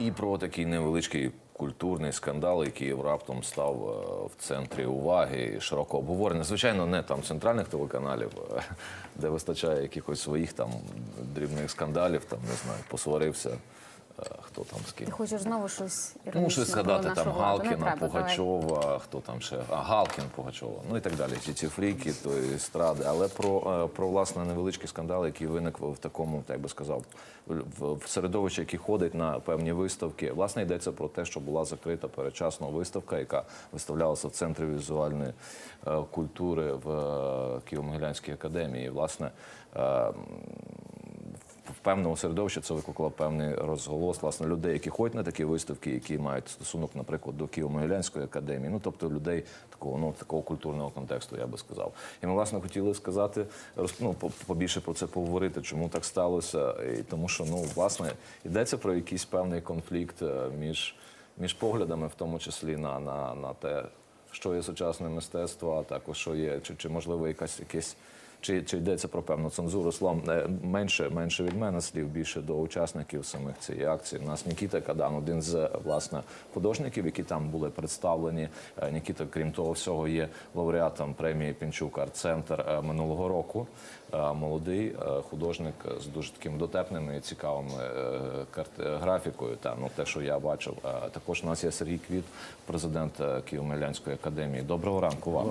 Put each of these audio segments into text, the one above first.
І про такий невеличкий культурний скандал, який раптом став е, в центрі уваги і широко обговорення. Звичайно, не там центральних телеканалів, е, де вистачає якихось своїх там дрібних скандалів, там не знаю, посварився. Хто там з ким? Ти хочеш знову щось Ну, щось згадати там Галкіна. Пугачова, хто там ще а, Галкін, Пугачова, ну і так далі. Ці ці фріки, то естради. Але про, е, про власне невеличкий скандал, який виник в такому, так би сказав, в, середовищі, який ходить на певні виставки. Власне йдеться про те, що була закрита передчасно виставка, яка виставлялася в центрі візуальної е, культури в е, Києво-Могилянській академії. І, власне. Певному середовищі це викликало певний розголос власне людей, які ходять на такі виставки, які мають стосунок, наприклад, до Києво-Могилянської академії, ну тобто людей такого ну такого культурного контексту, я би сказав. І ми власне хотіли сказати, ну, побільше про це поговорити, чому так сталося, і тому що ну власне йдеться про якийсь певний конфлікт е, між, між поглядами, в тому числі на, на, на те, що є сучасне мистецтво, а також що є, чи, чи можливо якась якесь. Чи, чи йдеться про певну цензуру? Словом, е, менше, менше від мене слів, більше до учасників самих цієї акції. У нас Нікіта Кадан, один з власне художників, які там були представлені. Е, Нікіта, крім того всього, є лауреатом премії Пінчук Арт-центр е, минулого року. Е, Молодий е, художник з дуже такими дотепними і цікавими е, карт- графікою. Та ну те, що я бачив. Е, Також у нас є Сергій Квіт, президент е, Києво-Могилянської академії. Доброго ранку вам.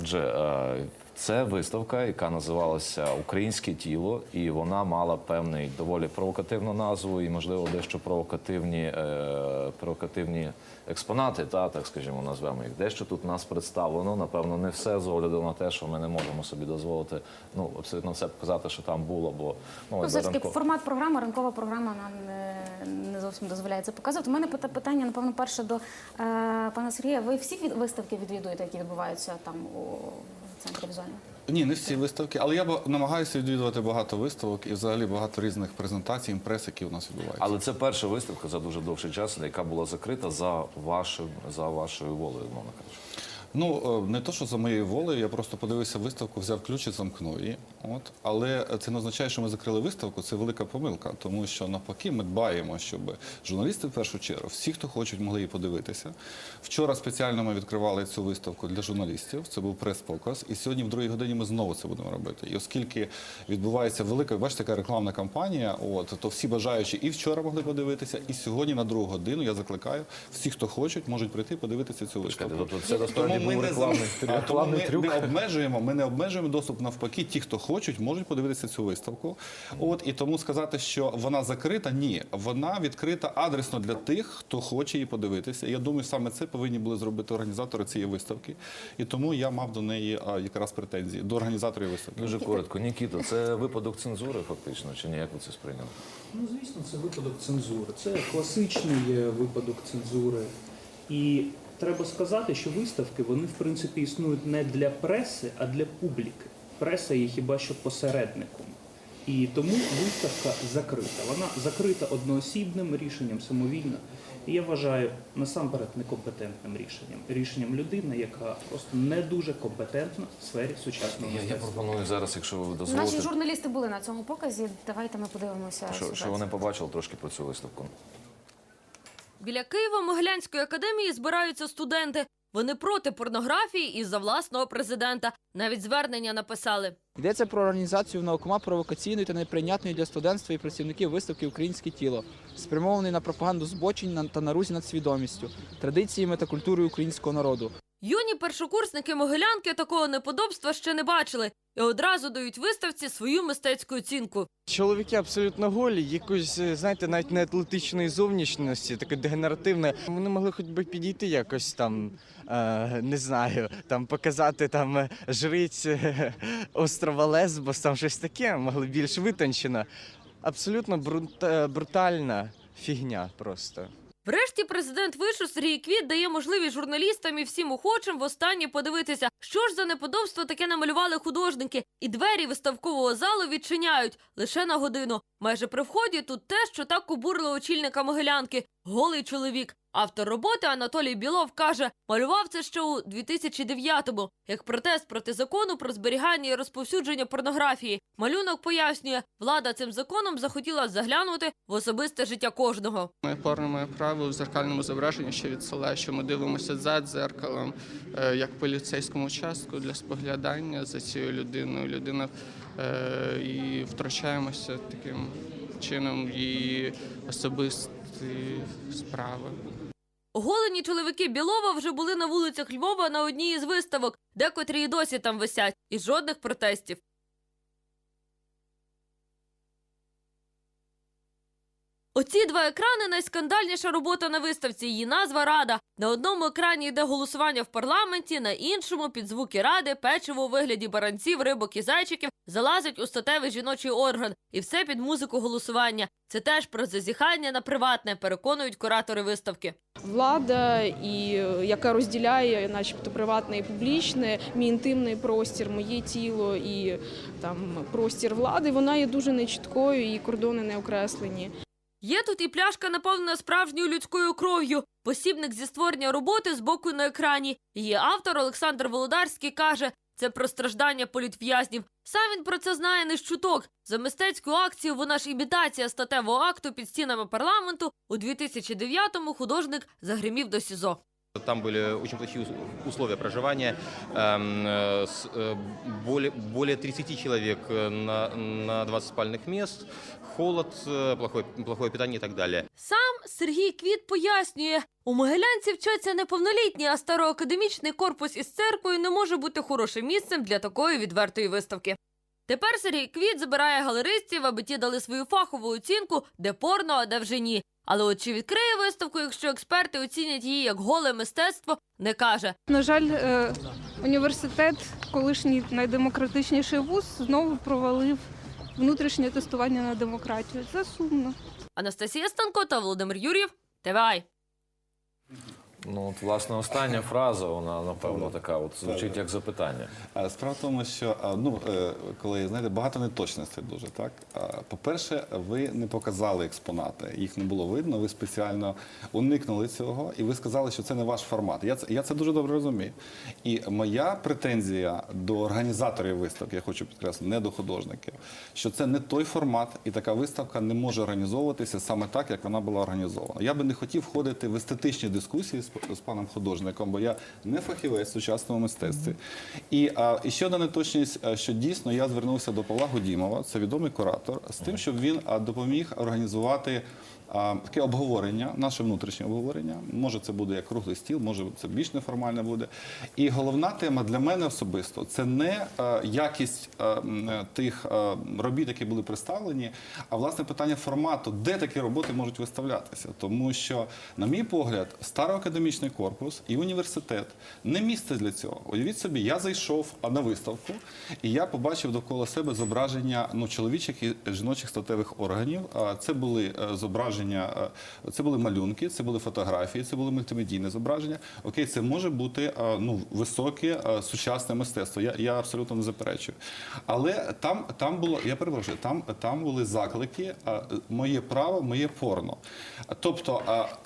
Отже, е, це виставка, яка називалася Українське тіло, і вона мала певний доволі провокативну назву і, можливо, дещо провокативні, е, провокативні експонати, та так скажімо, назвемо їх. Дещо тут нас представлено. Напевно, не все з огляду на те, що ми не можемо собі дозволити ну абсолютно все показати, що там було. Бо ну, Ну, все ж таки, ранко- формат програми, ранкова програма нам не, не зовсім дозволяє це показувати. У мене пита- питання, напевно, перше до е, пана Сергія. Ви всі від- виставки відвідуєте, які відбуваються там у центрі візуального? Ні, не всі виставки, але я намагаюся відвідувати багато виставок і взагалі багато різних презентацій, імпрес, які у нас відбуваються. Але це перша виставка за дуже довший час, яка була закрита за вашим за вашою волею, мовно кажучи. Ну е, не то, що за моєю волею, я просто подивився виставку, взяв ключ і замкнув її. От але це не означає, що ми закрили виставку. Це велика помилка, тому що навпаки, ми дбаємо, щоб журналісти в першу чергу, всі, хто хочуть, могли її подивитися. Вчора спеціально ми відкривали цю виставку для журналістів. Це був прес-показ. І сьогодні, в другій годині, ми знову це будемо робити. І оскільки відбувається велика, бачите, така рекламна кампанія, от то всі бажаючі і вчора могли подивитися, і сьогодні на другу годину я закликаю всі, хто хочуть, можуть прийти подивитися цю виставку. Тобто це насправді ми був не рекламний, А, тому ми трюк. не обмежуємо. Ми не обмежуємо доступ. Навпаки, ті, хто хочуть, можуть подивитися цю виставку. От і тому сказати, що вона закрита, ні, вона відкрита адресно для тих, хто хоче її подивитися. Я думаю, саме це повинні були зробити організатори цієї виставки. І тому я мав до неї а, якраз претензії до організаторів виставки. Дуже коротко, Нікіто, це випадок цензури, фактично, чи ні? Як ви це сприйняли? Ну, звісно, це випадок цензури. Це класичний е, випадок цензури. І треба сказати, що виставки вони в принципі існують не для преси, а для публіки. Преса є хіба що посередником. І тому виставка закрита. Вона закрита одноосібним рішенням самовільно. І я вважаю насамперед некомпетентним рішенням. Рішенням людини, яка просто не дуже компетентна в сфері сучасного Я, я пропоную зараз, якщо ви Наші журналісти були на цьому показі. Давайте ми подивимося. що, що вони побачили трошки про цю виставку. Біля Києво-Могилянської академії збираються студенти. Вони проти порнографії і за власного президента. Навіть звернення написали. Йдеться про організацію наукома провокаційної та неприйнятної для студентства і працівників виставки Українське тіло, спрямований на пропаганду збочень та нарузі над свідомістю, традиціями та культурою українського народу. Юні першокурсники Могилянки такого неподобства ще не бачили і одразу дають виставці свою мистецьку оцінку. Чоловіки абсолютно голі, якось, е, знаєте, навіть не атлетичної зовнішності, таке дегенеративне. Вони могли хоч би підійти якось там, е, не знаю, там показати там е, жриць острова Лесбос, там щось таке, могли більш витончено. Абсолютно брута- брутальна фігня просто. Врешті президент вишу Сергій Квіт дає можливість журналістам і всім охочим востаннє подивитися, що ж за неподобство таке намалювали художники, і двері виставкового залу відчиняють лише на годину. Майже при вході тут те, що так обурило очільника Могилянки – голий чоловік. Автор роботи Анатолій Білов каже, малював це ще у 2009-му, як протест проти закону про зберігання і розповсюдження порнографії. Малюнок пояснює, влада цим законом захотіла заглянути в особисте життя кожного. Моє порно має право в зеркальному зображенні ще відсилає, що ми дивимося за дзеркалом, е, як поліцейському участку для споглядання за цією людиною. Людина і втрачаємося таким чином в її особисті справи. Оголені чоловіки Білова вже були на вулицях Львова на одній із виставок, декотрі і досі там висять, і жодних протестів. Оці два екрани найскандальніша робота на виставці. Її назва Рада. На одному екрані йде голосування в парламенті, на іншому під звуки ради печиво у вигляді баранців, рибок і зайчиків залазить у статевий жіночий орган, і все під музику голосування. Це теж про зазіхання на приватне, переконують куратори виставки. влада, і яка розділяє, начебто, приватне і публічне, мій інтимний простір, моє тіло і там простір влади, вона є дуже нечіткою і кордони не окреслені. Є тут і пляшка, наповнена справжньою людською кров'ю. Посібник зі створення роботи з боку на екрані. Її автор Олександр Володарський каже, це про страждання політв'язнів. Сам він про це знає не чуток. За мистецьку акцію вона ж імітація статевого акту під стінами парламенту. У 2009-му художник загримів до СІЗО. Там были очень плохие ус- условия проживания, эм, э, с, э, более, более 30 человек э, на, на 20 спальных мест, холод, э, плохое, плохое питание и так далее. Сам Сергій Квіт пояснює, у Могилянці вчаться неповнолітні, а староакадемічний корпус із церквою не може бути хорошим місцем для такої відвертої виставки. Тепер Сергій Квіт забирає галеристів, аби ті дали свою фахову оцінку, де порно, а де вже ні. Але от чи відкриє виставку, якщо експерти оцінять її як голе мистецтво, не каже. На жаль, е, університет, колишній найдемократичніший вуз, знову провалив внутрішнє тестування на демократію. Це сумно. Анастасія Станко та Володимир Юр'єв. ТВАЙ. Ну, от, власне, остання фраза, вона, напевно, така, от звучить як запитання. А Справа в тому, що а, ну, е, коли знаєте, багато неточностей дуже так. А, По-перше, ви не показали експонати, їх не було видно. Ви спеціально уникнули цього, і ви сказали, що це не ваш формат. Я це я це дуже добре розумію. І моя претензія до організаторів виставки, я хочу підкреслити, не до художників, що це не той формат, і така виставка не може організовуватися саме так, як вона була організована. Я би не хотів входити в естетичні дискусії з, паном художником, бо я не фахівець в сучасному мистецтві. І, і ще одна неточність, що дійсно я звернувся до Павла Гудімова, це відомий куратор, з тим, щоб він допоміг організувати. Таке обговорення, наше внутрішнє обговорення. Може, це буде як круглий стіл, може це більш неформальне буде. І головна тема для мене особисто це не е, якість е, е, тих робіт, які були представлені, а власне питання формату, де такі роботи можуть виставлятися. Тому що, на мій погляд, староакадемічний корпус і університет не місце для цього. Уявіть собі, я зайшов на виставку, і я побачив довкола себе зображення ну, чоловічих і жіночих статевих органів. Це були е, зображення, е, це були малюнки, це були фотографії, це були мультимедійне зображення. Окей, це може бути е, ну, високе е, сучасне мистецтво. Я, я абсолютно не заперечую. Але там, там було, я перепрошую, там, там були заклики моє право, моє порно. Тобто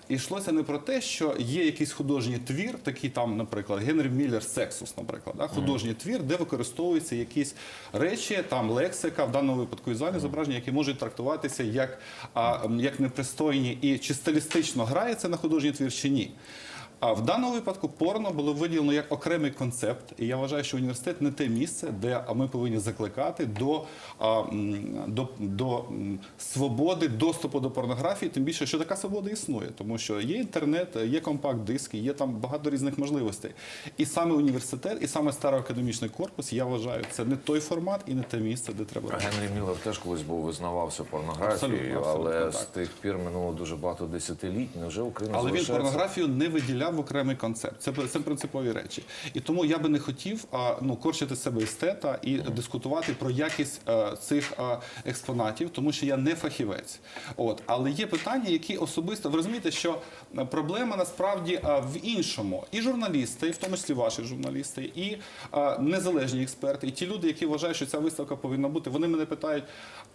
йшлося не про те, що є якийсь художній твір, такий там, наприклад, Генрі Міллер Сексус, наприклад, да? художній твір, де використовуються якісь речі, там лексика, в даному випадку візуальне зображення, які можуть трактуватися як, а, м, як непристойні і чи стилістично грається на художній твір чи ні. А в даному випадку порно було виділено як окремий концепт, і я вважаю, що університет не те місце, де ми повинні закликати до, а, до, до свободи доступу до порнографії, тим більше, що така свобода існує, тому що є інтернет, є компакт-диски, є там багато різних можливостей. І саме університет, і саме староакадемічний корпус, я вважаю, це не той формат і не те місце, де треба робити. Генрі Міллер теж колись був визнавався порнографією, Абсолютно, абсолютно але так. з тих пір минуло дуже багато десятиліть. Невже Україна Але він порнографію не виділяв в окремий концепт. Це, це принципові речі. І тому я би не хотів а, ну, корчити себе естета і дискутувати про якість е, цих е, експонатів, тому що я не фахівець. От. Але є питання, які особисто ви розумієте, що проблема насправді е, в іншому. І журналісти, і в тому числі ваші журналісти, і е, незалежні експерти, і ті люди, які вважають, що ця виставка повинна бути, вони мене питають: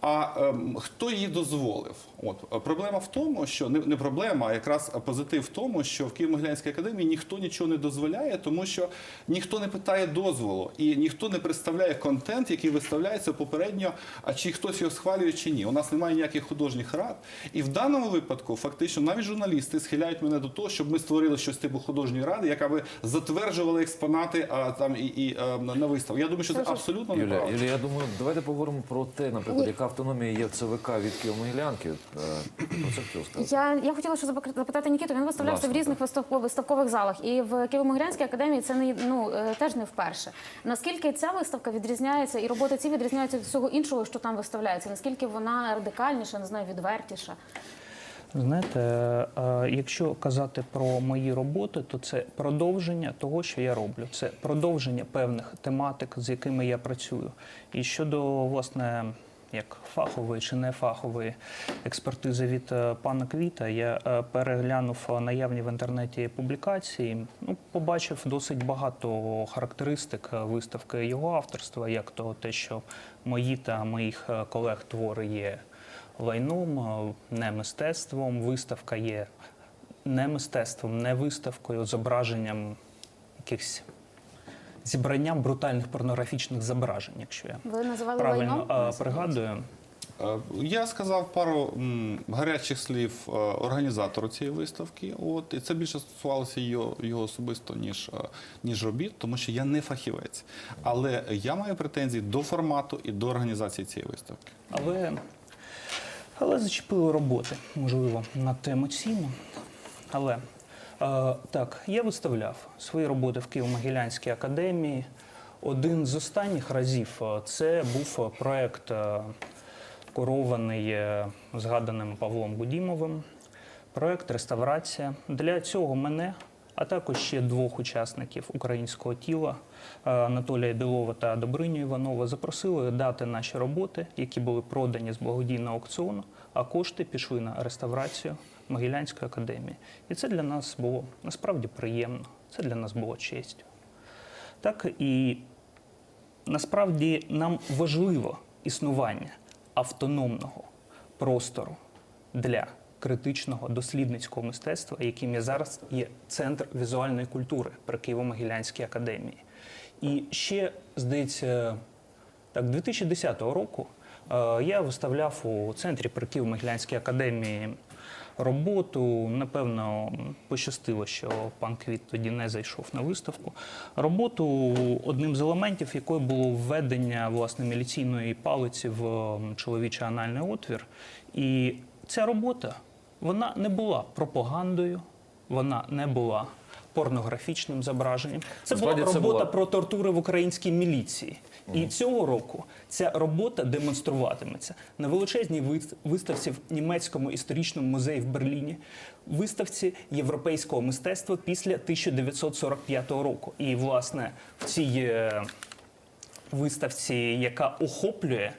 а ем, хто її дозволив? От проблема в тому, що не, не проблема, а якраз позитив в тому, що в Києво-Могилянській академії ніхто нічого не дозволяє, тому що ніхто не питає дозволу і ніхто не представляє контент, який виставляється попередньо, а чи хтось його схвалює чи ні. У нас немає ніяких художніх рад. І в даному випадку, фактично, навіть журналісти схиляють мене до того, щоб ми створили щось типу художньої ради, яка би затверджувала експонати а, там і, і е, на на виставку. Я думаю, що це абсолютно неправда. Юлія, я думаю, давайте поговоримо про те, наприклад, яка автономія є в ЦВК від Києво-Могилянки. Е, Про це. Я, я хотіла ще запитати Нікіту. Він виставлявся Власне, в різних виставко- виставкових залах, і в Києво-Могилянській академії це ну е, теж не вперше. Наскільки ця виставка відрізняється, і роботи ці відрізняються від всього іншого, що там виставляється? Наскільки вона радикальніша, не знаю, відвертіша? Знаєте, е, якщо казати про мої роботи, то це продовження того, що я роблю. Це продовження певних тематик, з якими я працюю. І щодо власне. Як фахової чи не фахової експертизи від е, пана Квіта, я е, переглянув е, наявні в інтернеті публікації. Ну, побачив досить багато характеристик виставки його авторства, як то те, що мої та моїх колег твори є лайном, не мистецтвом. Виставка є не мистецтвом, не виставкою, зображенням якихось зібранням брутальних порнографічних зображень, якщо я Ви називали правильно лайном? пригадую. Е, Я сказав пару гарячих слів е, організатору цієї виставки. От і це більше стосувалося його, його особисто ніж, е, ніж робіт, тому що я не фахівець. Але я маю претензії до формату і до організації цієї виставки. Але, але зачепили роботи, можливо, надто емоційно. Але так, я виставляв свої роботи в Києво-Могилянській академії. Один з останніх разів е, це був е, курований е, згаданим Павлом Гудімовим. Проект реставрація. Для цього мене, а також ще двох учасників українського тіла Анатолія Білова та Добриню Іванова запросили дати наші роботи, які були продані з благодійного аукціону, а кошти пішли на реставрацію Могилянської академії. І це для нас було насправді приємно. Це для нас було честю. Так і насправді нам важливо існування автономного простору для критичного дослідницького мистецтва, яким я зараз є центр візуальної культури при Києво-Могилянській академії. І ще, здається, так, 2010 року е, я виставляв у центрі при Києво-Могилянській академії роботу. Напевно, пощастило, що пан Квіт тоді не зайшов на виставку. Роботу, одним з елементів якої було введення власне міліційної палиці в чоловічий анальний отвір. І ця робота вона не була пропагандою, вона не була порнографічним зображенням. Це була Насправді це робота була- про тортури в українській міліції. І цього року ця робота демонструватиметься на величезній виставці в німецькому історичному музеї в Берліні, виставці європейського мистецтва після 1945 року. І, власне, в цій е, виставці, яка охоплює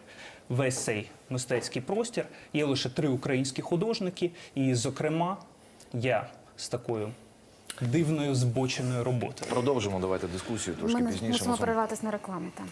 весь цей мистецький простір, є лише три українські художники, і, зокрема, я з такою дивною збоченою роботою. Продовжимо давайте дискусію трошки Ми пізніше. мусимо перерватися на рекламу. Так.